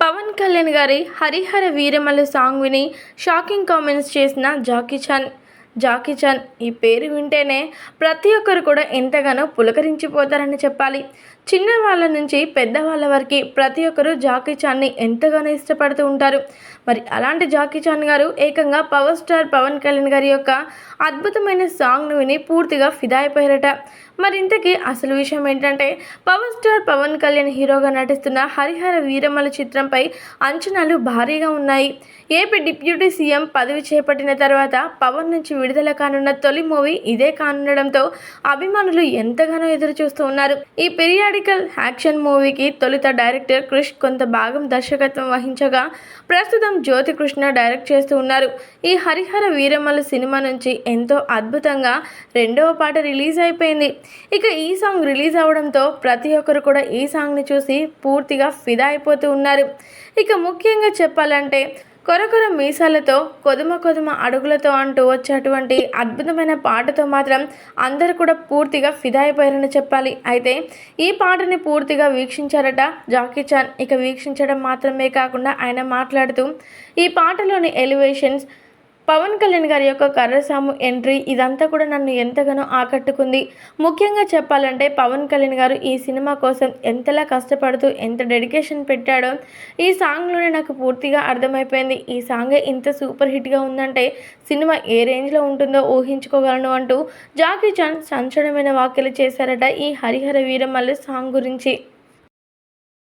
పవన్ కళ్యాణ్ గారి హరిహర వీరమల సాంగ్ విని shocking comments చేసిన జాకీ చాన్. జాకీ చాన్ ఈ పేరు వింటేనే ప్రతి ఒక్కరు కూడా ఎంతగానో పులకరించిపోతారని చెప్పాలి. చిన్న వాళ్ళ నుంచి పెద్దవాళ్ళ వరకు ప్రతి ఒక్కరు జాకీ చాన్ని ఎంతగానో ఇష్టపడుతూ ఉంటారు. మరి అలాంటి జాకీ చాన్ గారు ఏకంగా పవర్ స్టార్ పవన్ కళ్యాణ్ గారి యొక్క అద్భుతమైన సాంగ్ను విని పూర్తిగా ఫిదా అయిపోయారట. మరి ఇంతకీ అసలు విషయం ఏంటంటే పవర్ స్టార్ పవన్ కళ్యాణ్ హీరోగా నటిస్తున్న హరిహర వీరమల చిత్రంపై అంచనాలు భారీగా ఉన్నాయి. ఏపీ డిప్యూటీ సీఎం పదవి చేపట్టిన తర్వాత పవన్ నుంచి విడుదల కానున్న తొలి మూవీ ఇదే కానుండడంతో అభిమానులు ఎంతగానో ఎదురు చూస్తూ ఉన్నారు. ఈ పీరియాడికల్ యాక్షన్ మూవీకి తొలుత డైరెక్టర్ క్రిష్ కొంత భాగం దర్శకత్వం వహించగా ప్రస్తుతం జ్యోతి కృష్ణ డైరెక్ట్ చేస్తూ ఉన్నారు. ఈ హరిహర వీరమల సినిమా నుంచి ఎంతో అద్భుతంగా రెండవ పాట రిలీజ్ అయిపోయింది. ఇక ఈ సాంగ్ రిలీజ్ అవడంతో ప్రతి ఒక్కరు కూడా ఈ సాంగ్ని చూసి పూర్తిగా ఫిదా అయిపోతూ ఉన్నారు. ఇక ముఖ్యంగా చెప్పాలంటే కొరకొర మీసాలతో కొదుమ కొదుమ అడుగులతో అంటూ వచ్చేటువంటి అద్భుతమైన పాటతో మాత్రం అందరూ కూడా పూర్తిగా ఫిదా అయిపోయారని చెప్పాలి. అయితే ఈ పాటని పూర్తిగా వీక్షించారట జాకీ చాన్. ఇక వీక్షించడం మాత్రమే కాకుండా ఆయన మాట్లాడుతూ ఈ పాటలోని ఎలివేషన్స్ పవన్ కళ్యాణ్ గారి యొక్క కర్రసాము ఎంట్రీ ఇదంతా కూడా నన్ను ఎంతగానో ఆకట్టుకుంది. ముఖ్యంగా చెప్పాలంటే పవన్ కళ్యాణ్ గారు ఈ సినిమా కోసం ఎంతలా కష్టపడుతూ ఎంత డెడికేషన్ పెట్టాడో ఈ సాంగ్లోనే నాకు పూర్తిగా అర్థమైపోయింది. ఈ సాంగ్ ఇంత సూపర్ హిట్గా ఉందంటే సినిమా ఏ రేంజ్లో ఉంటుందో ఊహించుకోగలను అంటూ జాకీ చాన్ సంచలనమైన వ్యాఖ్యలు చేశారట ఈ హరిహర వీరమల్లు సాంగ్ గురించి.